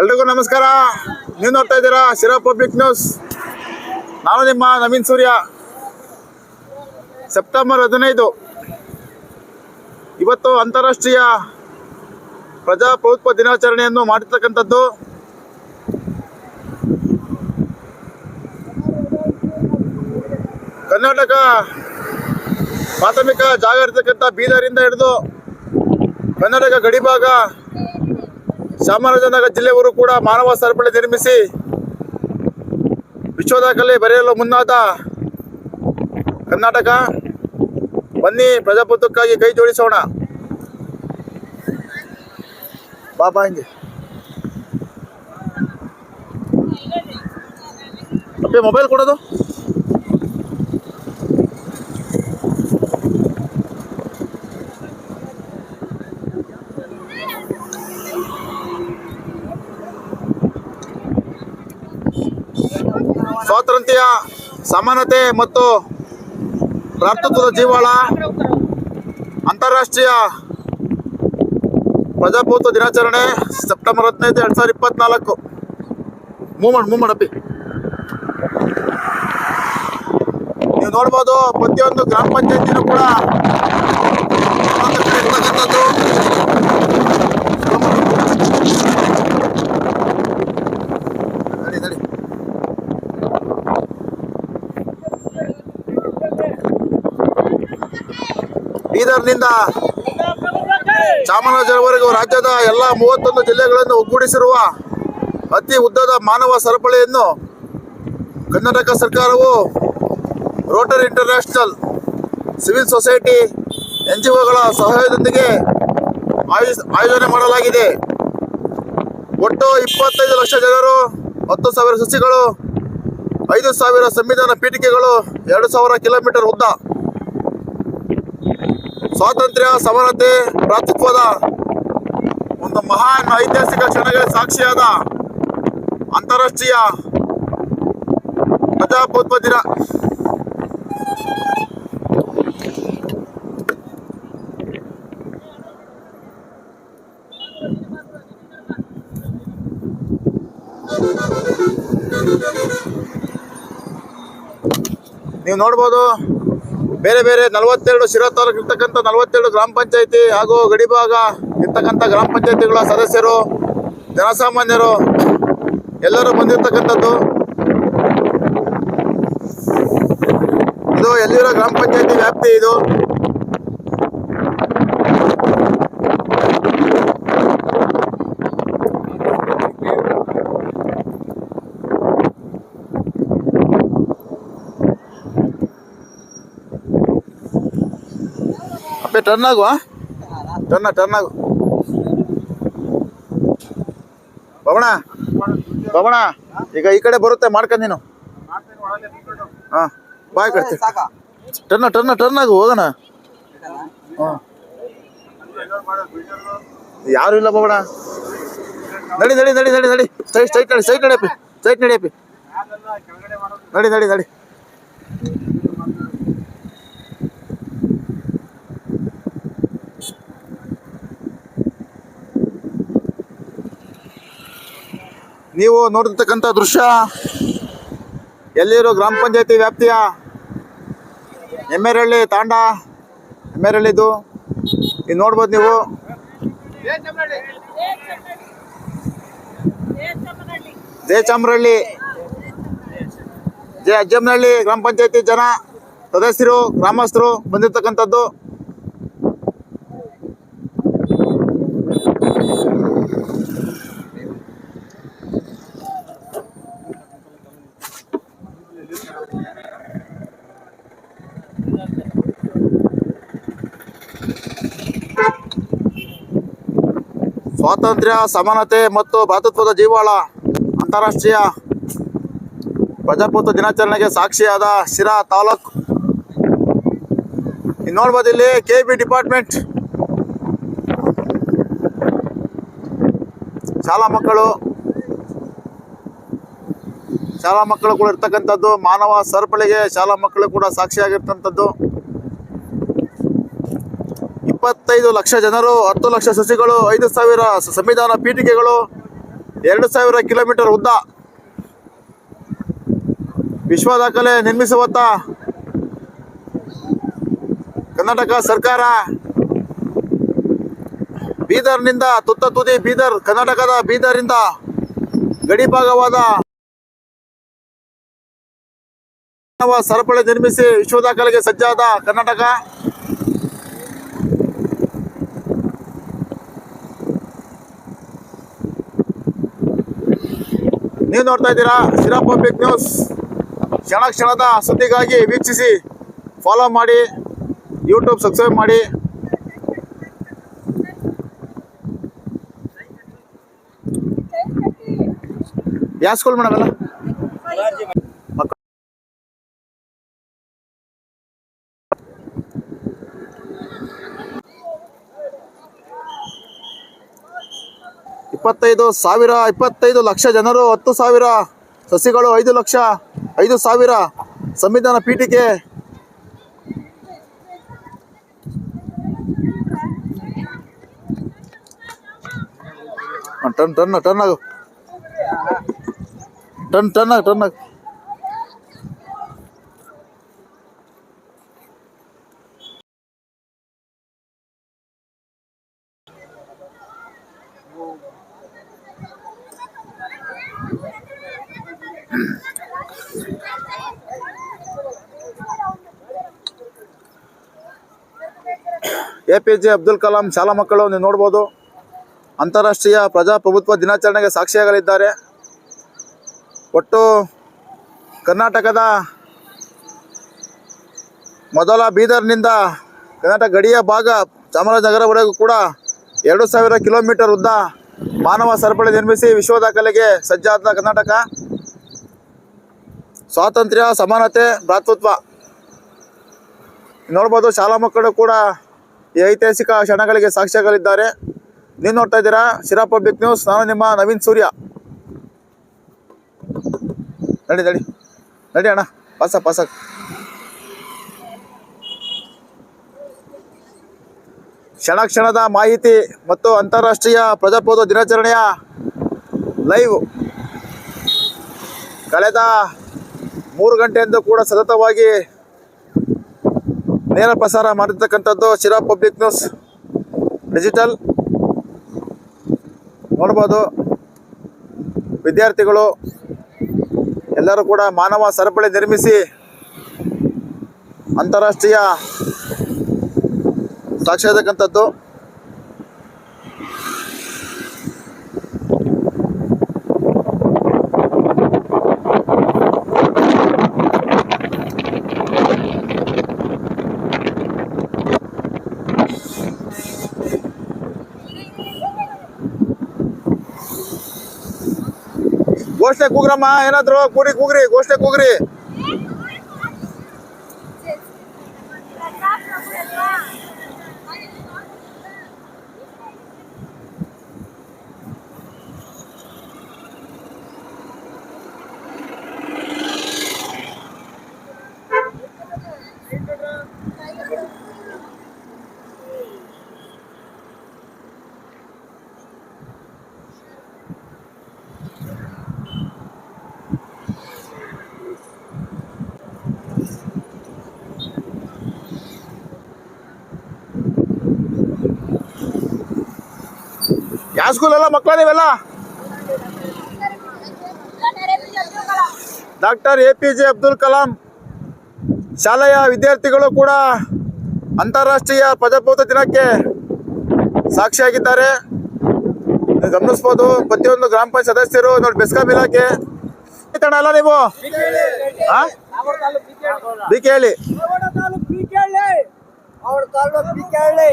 ಎಲ್ರಿಗೂ ನಮಸ್ಕಾರ. ನೀವು ನೋಡ್ತಾ ಇದ್ದೀರಾ ಶಿರಾ ಪಬ್ಲಿಕ್ ನ್ಯೂಸ್? ನಾನು ನಿಮ್ಮ ನವೀನ್ ಸೂರ್ಯ. ಸೆಪ್ಟೆಂಬರ್ ಹದಿನೈದು. ಇವತ್ತು ಅಂತಾರಾಷ್ಟ್ರೀಯ ಪ್ರಜಾಪ್ರಭುತ್ವ ದಿನಾಚರಣೆಯನ್ನು ಮಾಡಿರ್ತಕ್ಕಂಥದ್ದು ಕರ್ನಾಟಕ ಪ್ರಾಥಮಿಕ ಜಾಗ ಇರ್ತಕ್ಕಂಥ ಬೀದರಿಂದ ಹಿಡಿದು ಕರ್ನಾಟಕ ಗಡಿಭಾಗ ಚಾಮರಾಜನಗರ ಜಿಲ್ಲೆಯವರು ಕೂಡ ಮಾನವ ಸರಪಳಿ ನಿರ್ಮಿಸಿ ವಿಶ್ವ ದಾಖಲೆ ಬರೆಯಲು ಮುನ್ನಾದ ಕರ್ನಾಟಕ, ಬನ್ನಿ ಪ್ರಜಾಪ್ರಭುತ್ವಕ್ಕಾಗಿ ಕೈ ಜೋಡಿಸೋಣ. ಬಾಬಾ ಹಿಂಗೆ. ಮೊಬೈಲ್ ಕೊಡೋದು? ಸ್ವಾತಂತ್ರ್ಯ, ಸಮಾನತೆ ಮತ್ತು ಭ್ರಾತೃತ್ವದ ಜೀವಾಳ, ಅಂತಾರಾಷ್ಟ್ರೀಯ ಪ್ರಜಾಪ್ರಭುತ್ವ ದಿನಾಚರಣೆ ಸೆಪ್ಟೆಂಬರ್ ಹದಿನೈದು, ಎರಡು ಸಾವಿರದ ಇಪ್ಪತ್ನಾಲ್ಕು. ಮೂಮೆಂಟ್ ಮೂಮೆಂಟ್ ಅಪ್ಪಿ. ನೀವು ನೋಡ್ಬೋದು ಪ್ರತಿಯೊಂದು ಗ್ರಾಮ ಪಂಚಾಯತಿನೂ ಕೂಡ ಇರ್ತಕ್ಕಂಥದ್ದು ನಡಿ ನಡಿ ಬೀದರ್ನಿಂದ ಚಾಮರಾಜನಗರವರೆಗೂ ರಾಜ್ಯದ ಎಲ್ಲ ಮೂವತ್ತೊಂದು ಜಿಲ್ಲೆಗಳನ್ನು ಒಗ್ಗೂಡಿಸಿರುವ ಅತಿ ಉದ್ದದ ಮಾನವ ಸರಪಳಿಯನ್ನು ಕರ್ನಾಟಕ ಸರ್ಕಾರವು Rotary International civil society N G ಒಗಳ ಸಹಾಯದೊಂದಿಗೆ ಆಯೋಜ, ಆಯೋಜನೆ ಮಾಡಲಾಗಿದೆ. ಒಟ್ಟು ಇಪ್ಪತ್ತೈದು ಲಕ್ಷ ಜನರು, ಹತ್ತು ಸಾವಿರ ಸಸಿಗಳು, ಐದು ಸಾವಿರ ಸಂವಿಧಾನ ಪೀಠಿಕೆಗಳು, ಎರಡು ಸಾವಿರ ಕಿಲೋಮೀಟರ್ ಉದ್ದ ಸ್ವಾತಂತ್ರ್ಯ ಸಮಾನತೆ ಭ್ರಾತೃತ್ವದ ಒಂದು ಮಹಾನ್ ಐತಿಹಾಸಿಕ ಕ್ಷಣಗಳಿಗೆ ಸಾಕ್ಷಿಯಾದ ಅಂತಾರಾಷ್ಟ್ರೀಯ ಪ್ರಜಾಪ್ರಭುತ್ವ ದಿನ. ನೀವು ನೋಡ್ಬೋದು ಬೇರೆ ಬೇರೆ ನಲವತ್ತೆರಡು ಶಿರಾ ತಾಲೂಕು ಇರ್ತಕ್ಕಂಥ ನಲವತ್ತೆರಡು ಗ್ರಾಮ ಪಂಚಾಯತಿ ಹಾಗೂ ಗಡಿಭಾಗ ಇರ್ತಕ್ಕಂಥ ಗ್ರಾಮ ಪಂಚಾಯತಿಗಳ ಸದಸ್ಯರು, ಜನಸಾಮಾನ್ಯರು, ಎಲ್ಲರೂ ಬಂದಿರತಕ್ಕಂಥದ್ದು. ಇದು ಎಲ್ಲಿರೋ ಗ್ರಾಮ ಪಂಚಾಯತಿ ವ್ಯಾಪ್ತಿ ಇದು. ಅಪ್ಪೆ ಟರ್ನ್ ಆಗುವ? ಟರ್ನ ಟರ್ನ್ ಆಗು. ಬಬಣ ಬಬಣ ಈಗ ಈ ಕಡೆ ಬರುತ್ತೆ ಮಾಡ್ಕೊಂಡ್ ನೀನು. ಹಾ, ಬಾಯ್ ಕಟ್ತಿ. ಟರ್ನ ಟರ್ನ ಟರ್ನ್ ಆಗು, ಹೋಗೋಣ. ಹಾ. ಯಾರು ಇಲ್ಲ ಬಬಣ ನಡಿ ನಡಿ ನಡಿ ನಡಿ ನಡಿ. ಸೈಟ್ ಸೈಟ್ ನಡಿ ಸೈಟ್ ನಡಿಯಪ್ಪಿ ಸೈಟ್ ನಡಿಯಪ್ಪಿ ನಡಿ ನಡಿ ನಡಿ. ನೀವು ನೋಡಿರ್ತಕ್ಕಂಥ ದೃಶ್ಯ ಎಲ್ಲಿರೋ ಗ್ರಾಮ ಪಂಚಾಯತಿ ವ್ಯಾಪ್ತಿಯ ಎಮ್ಮೆರಳ್ಳಿ ತಾಂಡ, ಎಮ್ಮೆರಳ್ಳಿದು. ಇದು ನೋಡ್ಬೋದು ನೀವು. ಜಯಚಾಮರಳ್ಳಿ ಜಯ ಅಜ್ಜಮ್ಮನಹಳ್ಳಿ ಗ್ರಾಮ ಪಂಚಾಯತಿ ಜನ ಸದಸ್ಯರು, ಗ್ರಾಮಸ್ಥರು ಬಂದಿರ್ತಕ್ಕಂಥದ್ದು. ಸ್ವಾತಂತ್ರ್ಯ, ಸಮಾನತೆ ಮತ್ತು ಭಾತೃತ್ವದ ಜೀವಾಳ ಅಂತಾರಾಷ್ಟ್ರೀಯ ಪ್ರಜಾಪ್ರಭುತ್ವ ದಿನಾಚರಣೆಗೆ ಸಾಕ್ಷಿಯಾದ ಶಿರಾ ತಾಲೂಕು. ಇನ್ನು ನೋಡ್ಬೋದು ಇಲ್ಲಿ ಕೆ ಬಿ ಡಿಪಾರ್ಟ್ಮೆಂಟ್ ಶಾಲಾ ಮಕ್ಕಳು. ಶಾಲಾ ಮಕ್ಕಳು ಕೂಡ ಇರ್ತಕ್ಕಂಥದ್ದು ಮಾನವ ಸರಪಳಿಗೆ ಶಾಲಾ ಮಕ್ಕಳು ಕೂಡ ಸಾಕ್ಷಿಯಾಗಿರ್ತಂಥದ್ದು ಇಪ್ಪತ್ತೈದು ಲಕ್ಷ ಜನರು, ಹತ್ತು ಲಕ್ಷ ಸಸಿಗಳು, ಐದು ಸಾವಿರ ಸಂವಿಧಾನ ಪೀಠಿಕೆಗಳು, ಎರಡು ಸಾವಿರ ಕಿಲೋಮೀಟರ್ ಉದ್ದ. ವಿಶ್ವ ದಾಖಲೆ ನಿರ್ಮಿಸುವತ್ತ ಕರ್ನಾಟಕ ಸರ್ಕಾರ. ಬೀದರ್ನಿಂದ ತುತ್ತ ತುದಿ ಬೀದರ್, ಕರ್ನಾಟಕದ ಬೀದರಿಂದ ಗಡಿ ಭಾಗವಾದ ಮಾನವ ಸರಪಳಿ ನಿರ್ಮಿಸಿ ವಿಶ್ವ ದಾಖಲೆಗೆ ಸಜ್ಜಾದ ಕರ್ನಾಟಕ. ನೀವು ನೋಡ್ತಾ ಇದ್ದೀರಾ? Sira public news. ಕ್ಷಣ ಕ್ಷಣದ ಸುದ್ದಿಗಾಗಿ ವೀಕ್ಷಿಸಿ ಫಾಲೋ ಮಾಡಿ ಯೂಟ್ಯೂಬ್ ಸಬ್ಸ್ಕ್ರೈಬ್ ಮಾಡಿ. ಯಾವ ಸ್ಕೂಲ್ ಮೇಡಮ್ ಇಪ್ಪತ್ತೈದು ಸಾವಿರ, ಇಪ್ಪತ್ತೈದು ಲಕ್ಷ ಜನರು, ಹತ್ತು ಸಾವಿರ ಸಸಿಗಳು, ಐದು ಲಕ್ಷ, ಐದು ಸಾವಿರ ಸಂವಿಧಾನ ಪೀಠಿಕೆ ಟನ್ ಟನ್ ಟನ್ ಟನ್ ಟನ್ ಟನ್ ಜೆ ಅಬ್ದುಲ್ ಕಲಾಂ ಶಾಲಾ ಮಕ್ಕಳು ನೀವು ನೋಡ್ಬೋದು. ಅಂತಾರಾಷ್ಟ್ರೀಯ ಪ್ರಜಾಪ್ರಭುತ್ವ ದಿನಾಚರಣೆಗೆ ಸಾಕ್ಷಿಯಾಗಲಿದ್ದಾರೆ. ಒಟ್ಟು ಕರ್ನಾಟಕದ ಮೊದಲ ಬೀದರ್ನಿಂದ ಕರ್ನಾಟಕ ಗಡಿಯ ಭಾಗ ಚಾಮರಾಜನಗರವರೆಗೂ ಕೂಡ ಎರಡು ಸಾವಿರ ಕಿಲೋಮೀಟರ್ ಉದ್ದ ಮಾನವ ಸರಪಳಿ ನಿರ್ಮಿಸಿ ವಿಶ್ವ ದಾಖಲೆಗೆ ಸಜ್ಜಾದ ಕರ್ನಾಟಕ. ಸ್ವಾತಂತ್ರ್ಯ, ಸಮಾನತೆ, ಭ್ರಾತೃತ್ವ. ನೋಡ್ಬೋದು ಶಾಲಾ ಮಕ್ಕಳು ಕೂಡ ಈ ಐತಿಹಾಸಿಕ ಕ್ಷಣಗಳಿಗೆ ಸಾಕ್ಷ್ಯಗಳಿದ್ದಾರೆ ನೀವು ನೋಡ್ತಾ ಇದ್ದೀರಾ? Sira public news. ನಾನು ನಿಮ್ಮ ನವೀನ್ ಸೂರ್ಯ. ನಡಿ ನಡಿ. ನಡಿ ಅಣ್ಣ. ಪಾಸ ಪಾಸ ಕ್ಷಣ ಕ್ಷಣದ ಮಾಹಿತಿ ಮತ್ತು ಅಂತಾರಾಷ್ಟ್ರೀಯ ಪ್ರಜಾಪ್ರಭುತ್ವ ದಿನಾಚರಣೆಯ ಲೈವ್. ಕಳೆದ ಮೂರು ಗಂಟೆಯಿಂದ ಕೂಡ ಸತತವಾಗಿ ನೇರ ಪ್ರಸಾರ ಮಾಡಿರ್ತಕ್ಕಂಥದ್ದು ಶಿರಾ ಪಬ್ಲಿಕ್ ನ್ಯೂಸ್ ಡಿಜಿಟಲ್. ನೋಡ್ಬೋದು. ವಿದ್ಯಾರ್ಥಿಗಳು ಎಲ್ಲರೂ ಕೂಡ ಮಾನವ ಸರಪಳಿ ನಿರ್ಮಿಸಿ ಅಂತಾರಾಷ್ಟ್ರೀಯ ಸಾಕ್ಷಿಯಾದಕ್ಕಂಥದ್ದು ಘೋಷಣೆ ಕೂಗ್ರಮ್ಮ ಏನಾದ್ರು ಕೂರಿ ಕೂಗ್ರಿ ಘೋಷಣೆ ಕೂಗ್ರಿ ಯಾವ ಎಲ್ಲ ಮಕ್ಕಳ doctor A P J Abdul Kalam ಶಾಲೆಯ ವಿದ್ಯಾರ್ಥಿಗಳು ಕೂಡ ಅಂತಾರಾಷ್ಟ್ರೀಯ ಪ್ರಜಾಪ್ರಭುತ್ವ ದಿನಕ್ಕೆ ಸಾಕ್ಷಿಯಾಗಿದ್ದಾರೆ ಗಮನಿಸ್ಬೋದು ಪ್ರತಿಯೊಂದು ಗ್ರಾಮ ಪಂಚಾಯತ್ ಸದಸ್ಯರು ನೋಡಿ ಬೆಸ್ಕಾಂ ಇಲಾಖೆ ಅಲ್ಲ ನೀವು ಬಿ ಅವರ ತಾಲೂಕು ಬಿಕೆಹಳ್ಳಿ ಅವರ ತಾಲೂಕು ಬಿಕೆಹಳ್ಳಿ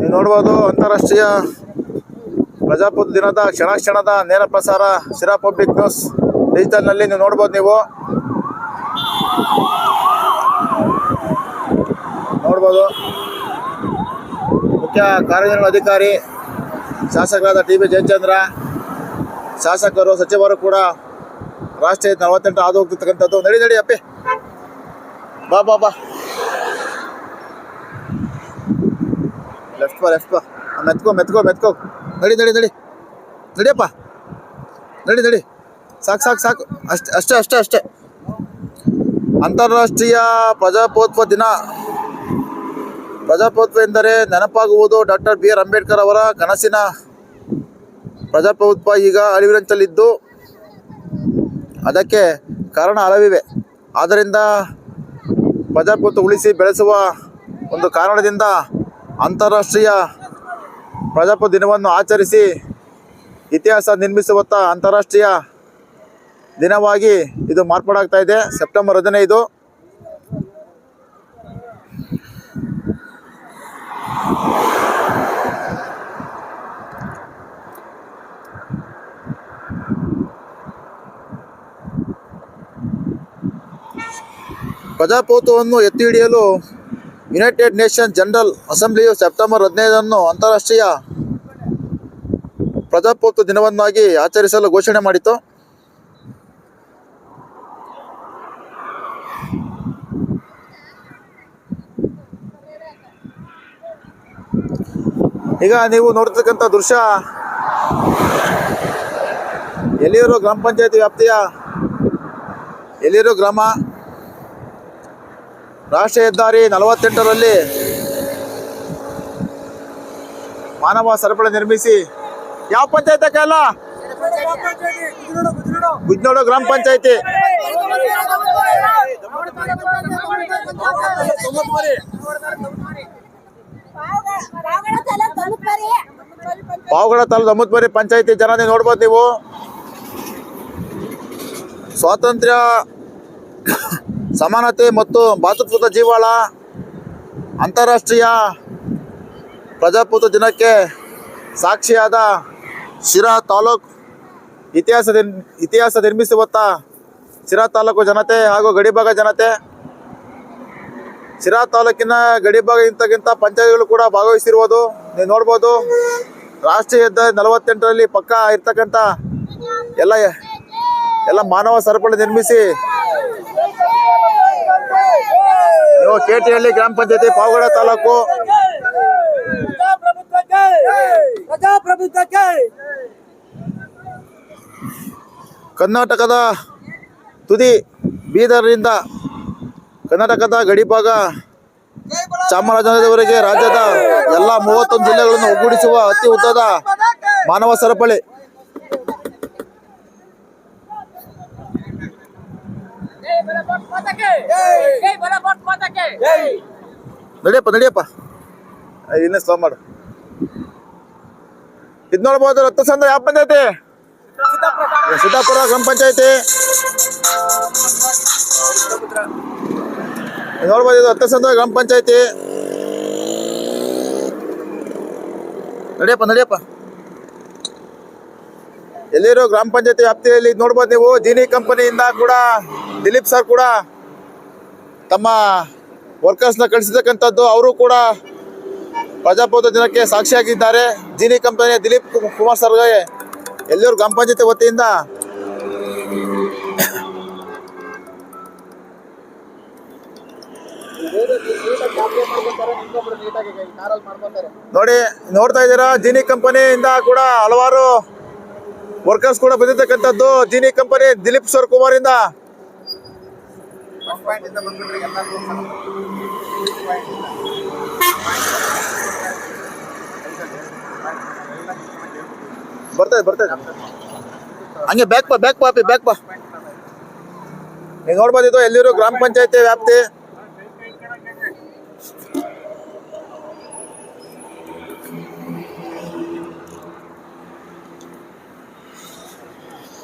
ನೀವು ನೋಡ್ಬೋದು ಅಂತಾರಾಷ್ಟ್ರೀಯ ಪ್ರಜಾಪ್ರಭುತ್ವ ದಿನದ ಕ್ಷಣ ಕ್ಷಣದ ನೇರ ಪ್ರಸಾರ ಶಿರಾ ಪಬ್ಲಿಕ್ ನ್ಯೂಸ್ ಡಿಜಿಟಲ್ನಲ್ಲಿ ನೀವು ನೋಡ್ಬೋದು ನೀವು. ನೋಡ್ಬೋದು. ಮುಖ್ಯ ಕಾರ್ಯನಿರ್ವಹಣಾ ಅಧಿಕಾರಿ, ಶಾಸಕರಾದ ಟಿ ಬಿ ಜಯಚಂದ್ರ, ಶಾಸಕರು, ಸಚಿವರು ಕೂಡ ರಾಷ್ಟ್ರೀಯ ನಲವತ್ತೆಂಟು ಆದ ಹೋಗ್ತಿರ್ತಕ್ಕಂಥದ್ದು. ನಡಿ ನಡಿ ಅಪ್ಪಿ. ಬಾ ಬಾ ಬಾ. ಲೆಫ್ಟ್ ಬಾ ಆ, ಮೆತ್ಕೋ ಮೆತ್ಕೋ ಮೆತ್ಕೋ. ನಡಿ ನಡಿ ನಡಿ. ನಡಿಯಪ್ಪ. ನಡಿ ನಡಿ. ಸಾಕು ಸಾಕು ಸಾಕು. ಅಷ್ಟೇ ಅಷ್ಟೇ ಅಷ್ಟೇ ಅಷ್ಟೇ. ಅಂತಾರಾಷ್ಟ್ರೀಯ ಪ್ರಜಾಪ್ರಭುತ್ವ ದಿನ. ಪ್ರಜಾಪ್ರಭುತ್ವ ಎಂದರೆ ನೆನಪಾಗುವುದು ಡಾಕ್ಟರ್ ಬಿ ಆರ್ ಅಂಬೇಡ್ಕರ್ ಅವರ ಕನಸಿನ. ಪ್ರಜಾಪ್ರಭುತ್ವ ಈಗ ಅಳಿವಿನಂಚಲ್ಲಿದ್ದು ಅದಕ್ಕೆ ಕಾರಣ ಹಲವಿವೆ. ಆದ್ದರಿಂದ ಪ್ರಜಾಪ್ರಭುತ್ವ ಉಳಿಸಿ ಬೆಳೆಸುವ ಒಂದು ಕಾರಣದಿಂದ ಅಂತಾರಾಷ್ಟ್ರೀಯ ಪ್ರಜಾಪ್ರ ದಿನವನ್ನು ಆಚರಿಸಿ ಇತಿಹಾಸ ನಿರ್ಮಿಸುವತ್ತ ಅಂತಾರಾಷ್ಟ್ರೀಯ ದಿನವಾಗಿ ಇದು ಮಾರ್ಪಾಡಾಗ್ತಾ ಇದೆ. ಸೆಪ್ಟೆಂಬರ್ ಹದಿನೈದು. ಪ್ರಜಾಪ್ರಭುತ್ವವನ್ನು ಎತ್ತಿ ಹಿಡಿಯಲು ಯುನೈಟೆಡ್ ನೇಷನ್ ಜನರಲ್ ಅಸೆಂಬ್ಲಿಯು ಸೆಪ್ಟೆಂಬರ್ ಹದಿನೈದನ್ನು ಅಂತಾರಾಷ್ಟ್ರೀಯ ಪ್ರಜಾಪ್ರಭುತ್ವ ದಿನವನ್ನಾಗಿ ಆಚರಿಸಲು ಘೋಷಣೆ ಮಾಡಿತು ಈಗ ನೀವು ನೋಡ್ತಕ್ಕಂಥ ದೃಶ್ಯ, ಎಲ್ಲಿರೋ ಗ್ರಾಮ ಪಂಚಾಯತಿ ವ್ಯಾಪ್ತಿಯ, ಎಲ್ಲಿರೋ ಗ್ರಾಮ ರಾಷ್ಟ್ರೀಯ ಹೆದ್ದಾರಿ ನಲವತ್ತೆಂಟರಲ್ಲಿ ಮಾನವ ಸರಪಳಿ ನಿರ್ಮಿಸಿ. ಯಾವ ಪಂಚಾಯತ್ ಅಲ್ಲ ಗುಜ್ನೋಡು ಗ್ರಾಮ ಪಂಚಾಯತಿ. ಪಾವಗಡ ತಾಲೂಕು ಅಮೃತಪುರಿ ಪಂಚಾಯತಿ ಜನ ನೀವು ನೋಡ್ಬೋದು ನೀವು. ಸ್ವಾತಂತ್ರ್ಯ ಸಮಾನತೆ ಮತ್ತು ಭಾತೃತ್ವದ ಜೀವಾಳ ಅಂತಾರಾಷ್ಟ್ರೀಯ ಪ್ರಜಾಪ್ರಭುತ್ವ ದಿನಕ್ಕೆ ಸಾಕ್ಷಿಯಾದ ಶಿರಾ ತಾಲೂಕು ಇತಿಹಾಸ ಇತಿಹಾಸ ನಿರ್ಮಿಸುವತ್ತ ಶಿರಾ ತಾಲೂಕು ಜನತೆ ಹಾಗೂ ಗಡಿಭಾಗ ಜನತೆ. ಶಿರಾ ತಾಲೂಕಿನ ಗಡಿಭಾಗ ಇಂತಕ್ಕಿಂತ ಪಂಚಾಯತ್ಗಳು ಕೂಡ ಭಾಗವಹಿಸಿರುವುದು ನೀವು ನೋಡ್ಬೋದು. ರಾಷ್ಟ್ರೀಯ ಹೆದ್ದಾರಿ ನಲವತ್ತೆಂಟರಲ್ಲಿ ಪಕ್ಕ ಇರ್ತಕ್ಕಂಥ ಎಲ್ಲ ಎಲ್ಲ ಮಾನವ ಸರಪಳಿ ನಿರ್ಮಿಸಿ ನೀವು ಕೆ ಟಿ ಹಳ್ಳಿ ಗ್ರಾಮ ಪಂಚಾಯತಿ ಪಾವಗಡ ತಾಲೂಕು. ಕರ್ನಾಟಕದ ತುದಿ ಬೀದರ್ನಿಂದ ಕರ್ನಾಟಕದ ಗಡಿಭಾಗ ಚಾಮರಾಜನಗರದವರೆಗೆ ರಾಜ್ಯದ ಎಲ್ಲ ಮೂವತ್ತೊಂದು ಜಿಲ್ಲೆಗಳನ್ನು ಒಗ್ಗೂಡಿಸುವ ಅತಿ ಉದ್ದದ ಮಾನವ ಸರಪಳಿ. ನಡಿಯಪ್ಪ ನಡಿಯಪ್ಪ. ಇನ್ನೇ ಸ್ಲೋ ಮಾಡು. ಇದು ನೋಡ್ಬೋದು ರಕ್ತ ಸಂದ ಯಾವ ಪಂಚಾಯತಿ ಸಿದ್ದಾಪುರ ಗ್ರಾಮ ಪಂಚಾಯತಿ. ನೋಡ್ಬೋದು ಇದು ಹತ್ತು ಸಂದ ಗ್ರಾಮ ಪಂಚಾಯತಿ. ನಡಿಯಪ್ಪ ನಡಿಯಪ್ಪ. ಎಲ್ಲಿರೋ ಗ್ರಾಮ ಪಂಚಾಯತಿ ವ್ಯಾಪ್ತಿಯಲ್ಲಿ ನೋಡ್ಬೋದು ನೀವು. ಜೀನಿ ಕಂಪನಿಯಿಂದ ಕೂಡ ದಿಲೀಪ್ ಸರ್ ಕೂಡ ತಮ್ಮ ವರ್ಕರ್ಸ್ನ ಕಳಿಸಿರ್ತಕ್ಕಂಥದ್ದು. ಅವರು ಕೂಡ ಪ್ರಜಾಪ್ರಭುತ್ವ ದಿನಕ್ಕೆ ಸಾಕ್ಷಿಯಾಗಿದ್ದಾರೆ. ಜೀನಿ ಕಂಪನಿಯ ದಿಲೀಪ್ ಕುಮಾರ್ ಸರ್ಗೆ ಎಲ್ಲರೂ ಗ್ರಾಮ ಪಂಚಾಯತಿ ವತಿಯಿಂದ. ನೋಡಿ, ನೋಡ್ತಾ ಇದ್ದೀರಾ? ಜೀನಿ ಕಂಪನಿಯಿಂದ ಕೂಡ ಹಲವಾರು ವರ್ಕರ್ಸ್ ಕೂಡ ಬಂದಿರತಕ್ಕಂಥದ್ದು ಜೀನಿ ಕಂಪನಿ ದಿಲೀಪ್ ಸರ್ ಕುಮಾರ್ ಇಂದ ಬರ್ತದೆ ಬರ್ತದೆ ಹಂಗೆ ಬ್ಯಾಕ್ ಬಾ ಬ್ಯಾಕ್ ಬಾ ಬ್ಯಾಕ್ ಬಾ. ನೀವು ನೋಡ್ಬೋದು ಇದು ಎಲ್ಲಿರೋ ಗ್ರಾಮ ಪಂಚಾಯತಿ ವ್ಯಾಪ್ತಿ.